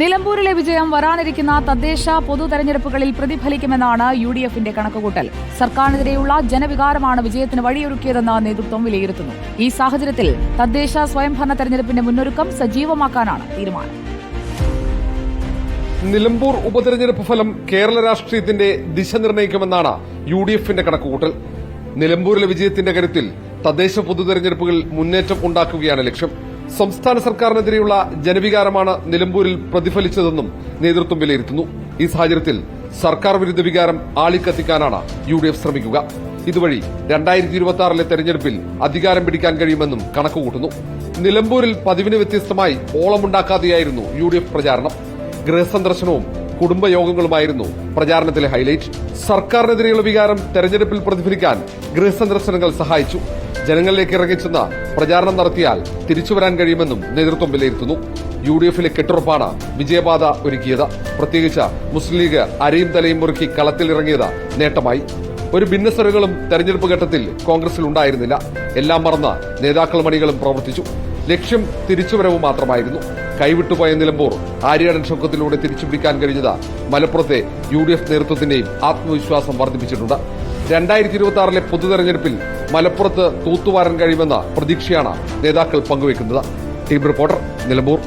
നിലമ്പൂരിലെ വിജയം വരാനിരിക്കുന്ന തദ്ദേശ പൊതു തെരഞ്ഞെടുപ്പുകളിൽ പ്രതിഫലിക്കുമെന്നാണ് യു ഡി എഫിന്റെ കണക്കുകൂട്ടൽ. സർക്കാരിനെതിരെയുള്ള ജനവികാരമാണ് വിജയത്തിന് വഴിയൊരുക്കിയതെന്ന് നേതൃത്വം വിലയിരുത്തുന്നു. ഈ സാഹചര്യത്തിൽ തദ്ദേശ സ്വയംഭരണ തെരഞ്ഞെടുപ്പിന്റെ മുന്നൊരുക്കം സജീവമാക്കാനാണ് തീരുമാനം. നിലമ്പൂർ ഉപതെരഞ്ഞെടുപ്പ് ഫലം കേരള രാഷ്ട്രീയത്തിന്റെ ദിശ നിർണയിക്കുമെന്നാണ് യു ഡി എഫിന്റെ കണക്കുകൂട്ടൽ. നിലമ്പൂരിലെ വിജയത്തിന്റെ കരുത്തിൽ തദ്ദേശ പൊതു തെരഞ്ഞെടുപ്പുകളിൽ മുന്നേറ്റം ഉണ്ടാക്കുകയാണ് ലക്ഷ്യം. സംസ്ഥാന സർക്കാരിനെതിരെയുള്ള ജനവികാരമാണ് നിലമ്പൂരിൽ പ്രതിഫലിച്ചതെന്നും നേതൃത്വം വിലയിരുത്തുന്നു. ഈ സാഹചര്യത്തിൽ സർക്കാർ വിരുദ്ധ വികാരം ആളിക്കത്തിക്കാനാണ് യു ഡി എഫ് ശ്രമിക്കുക. ഇതുവഴി രണ്ടായിരത്തി ഇരുപത്തി ആറിലെ തെരഞ്ഞെടുപ്പിൽ അധികാരം പിടിക്കാൻ കഴിയുമെന്നും കണക്കുകൂട്ടുന്നു. നിലമ്പൂരിൽ പതിവിന് വ്യത്യസ്തമായി ഓളമുണ്ടാക്കാതെയായിരുന്നു യു ഡി എഫ് പ്രചാരണം. ഗൃഹസന്ദർശനവും കുടുംബയോഗങ്ങളുമായിരുന്നു പ്രചാരണത്തിലെ ഹൈലൈറ്റ്. സർക്കാരിനെതിരെയുള്ള വികാരം തെരഞ്ഞെടുപ്പിൽ പ്രതിഫലിക്കാൻ ഗൃഹസന്ദർശനങ്ങൾ സഹായിച്ചു. ജനങ്ങളിലേക്ക് ഇറങ്ങിച്ചെന്ന് പ്രചാരണം നടത്തിയാൽ തിരിച്ചുവരാൻ കഴിയുമെന്നും നേതൃത്വം വിലയിരുത്തുന്നു. യു ഡി എഫിലെ കെട്ടുറപ്പാണ് വിജയപാത ഒരുക്കിയത്. പ്രത്യേകിച്ച് മുസ്ലിം ലീഗ് അരയും തലയും മുറുക്കി കളത്തിലിറങ്ങിയത് നേട്ടമായി. ഒരു ഭിന്നസ്വരങ്ങളും തെരഞ്ഞെടുപ്പ് ഘട്ടത്തിൽ കോൺഗ്രസിൽ ഉണ്ടായിരുന്നില്ല. എല്ലാം മറന്ന് നേതാക്കളും അണികളും പ്രവർത്തിച്ചു. ലക്ഷ്യം തിരിച്ചുവരവ് മാത്രമായിരുന്നു. കൈവിട്ടുപോയ നിലമ്പൂർ ആര്യാടൻ ഷൗക്കത്തിലൂടെ തിരിച്ചുപിടിക്കാൻ കഴിഞ്ഞത് മലപ്പുറത്തെ യു ഡി എഫ് നേതൃത്വത്തിന്റെയും ആത്മവിശ്വാസം വർദ്ധിപ്പിച്ചിട്ടുണ്ട്. രണ്ടായിരത്തി ഇരുപത്തി ആറിലെ പൊതുതെരഞ്ഞെടുപ്പിൽ മലപ്പുറത്ത് തൂത്തുവാരാൻ കഴിയുമെന്ന പ്രതീക്ഷയാണ് നേതാക്കൾ പങ്കുവയ്ക്കുന്നത്. Team reporter Nilambur.